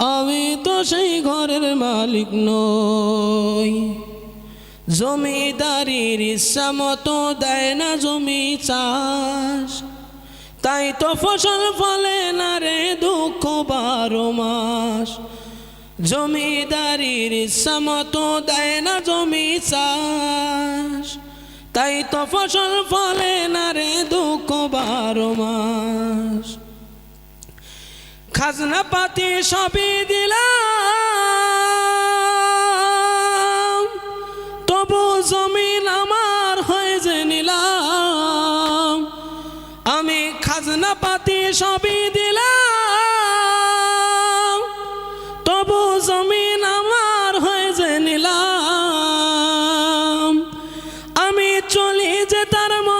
আমি তো সেই ঘরের মালিক নই। জমিদারির ইচ্ছা মতো দেয় না জমি চাষ। তাই তো ফসল ফলে না রে দুঃখ বারো মাস। জমিদারির ইচ্ছা মতো দেয় না জমি চাষ। তাই তো ফসল ফলে খাজনা পাতি সবই দিলাম। তবু জমিন আমার হয়ে যে আমি খাজনা পাতি সবই দিলাম। তবু জমিন আমার হয়ে যে আমি চলি যে তার মন